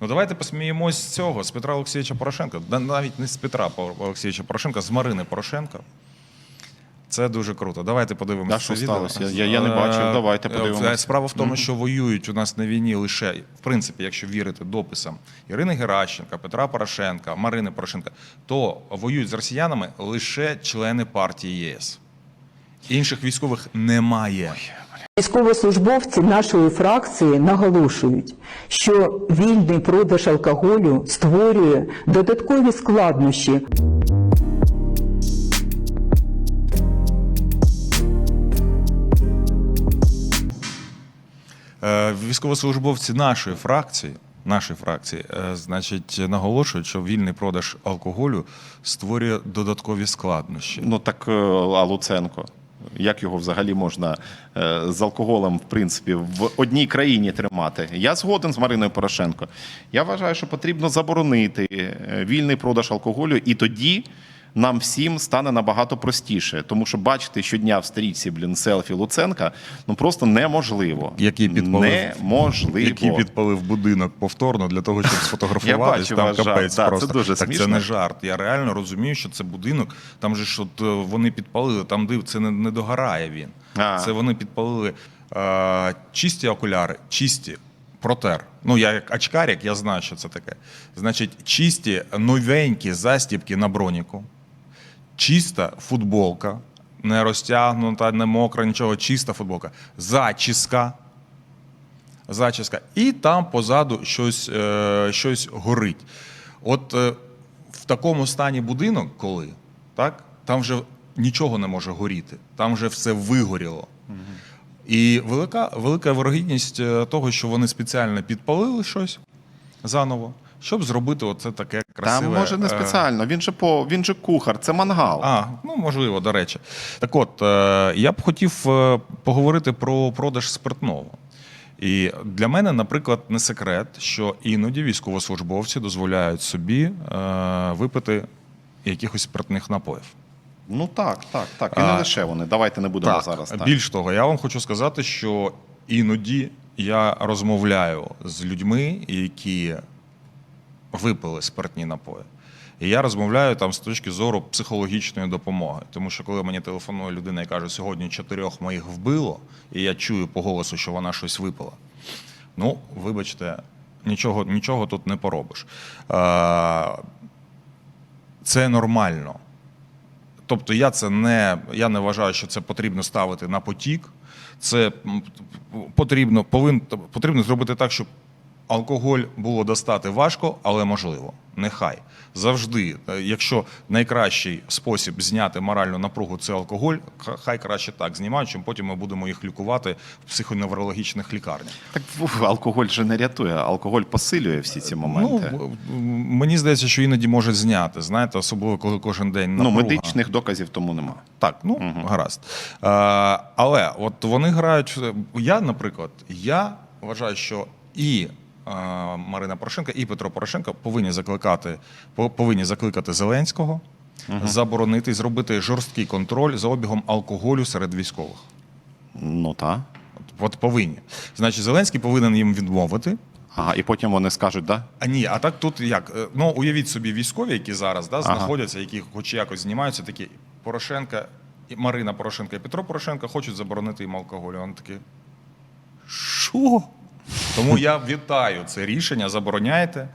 Ну давайте посміємось з цього, з Петра Олексійовича Порошенка. Навіть не з Петра Олексійовича Порошенка, з Марини Порошенка. Це дуже круто. Давайте подивимося. А що відео. сталося? Я- я не бачив. Е, Давайте е, подивимося. Справа в тому, що воюють у нас на війні лише, в принципі, якщо вірити дописам Ірини Геращенка, Петра Порошенка, Марини Порошенка, то воюють з росіянами лише члени партії ЄС. Інших військових немає. Військовослужбовці нашої фракції наголошують, що вільний продаж алкоголю створює додаткові складнощі Е, Військовослужбовці нашої фракції, нашої фракції, е, значить, наголошують, що вільний продаж алкоголю створює додаткові складнощі. Ну так е, а Луценко. Як його взагалі можна е, з алкоголем, в принципі, в одній країні тримати? Я згоден з Мариною Порошенко. Я вважаю, що потрібно заборонити е, вільний продаж алкоголю, і тоді нам всім стане набагато простіше. Тому що бачити щодня в стрічці, блін, селфі Луценка ну просто неможливо. Який підпалив, неможливо. який підпалив будинок повторно для того, щоб Я сфотографуватись. бачу Там капець Да, це дуже так це не жарт. Я реально розумію, що це будинок. Там же ж от е, вони підпалили, там див, це не, не догорає він. А. Це вони підпалили е, чисті окуляри, чисті. Протер. Ну, я як очкарик, я знаю, що це таке. Значить, чисті новенькі застібки на броніку, чиста футболка, не розтягнута, не мокра, нічого, чиста футболка, зачіска. Зачіска. І там позаду щось, е, щось горить. От е, в такому стані будинок, коли, так, там вже нічого не може горіти, там вже все вигоріло. І велика, велика вирогідність е, того, що вони спеціально підпалили щось заново, щоб зробити оце таке красиве. Там може не е, спеціально. Він же по він же кухар, це мангал. а, ну можливо, до речі. Так от, е, я б хотів е, поговорити про продаж спиртного. І для мене, наприклад, не секрет, що іноді військовослужбовці дозволяють собі е, випити якихось спиртних напоїв. Ну так, так, так. І не лише вони. Давайте не будемо зараз. Так. Більш того, я вам хочу сказати, що іноді я розмовляю з людьми, які випили спиртні напої. І я розмовляю там з точки зору психологічної допомоги. Тому що коли мені телефонує людина і каже, сьогодні чотирьох моїх вбило, і я чую по голосу, що вона щось випила. Ну, вибачте, нічого, нічого тут не поробиш. Е, Це нормально. Тобто я це не я не вважаю, що це потрібно ставити на потік. Це потрібно, повин, потрібно зробити так, щоб алкоголь було достати важко, але можливо. Нехай завжди, е, якщо найкращий спосіб зняти моральну напругу це алкоголь, хай краще так знімають, чим потім ми будемо їх лікувати в психоневрологічних лікарнях. Так алкоголь же не рятує, алкоголь посилює всі ці моменти. Ну, мені здається, що іноді може зняти, знаєте, особливо коли кожен день Ну, медичних доказів тому нема. Так, ну гаразд. Е, але от вони грають. Я, наприклад, я вважаю, що і Марина Порошенко, і Петро Порошенко повинні закликати, повинні закликати Зеленського, заборонити, зробити жорсткий контроль за обігом алкоголю серед військових. Ну так. От, повинні. Значить, Зеленський повинен їм відмовити. Ага, і потім вони скажуть, да? А ні, а так тут як? Е, Ну уявіть собі військові, які зараз да, знаходяться, які хоч якось знімаються, такі Порошенка, Марина Порошенка і Петро Порошенко хочуть заборонити їм алкоголь. Вони такі. Що? Тому я вітаю це рішення, забороняйте.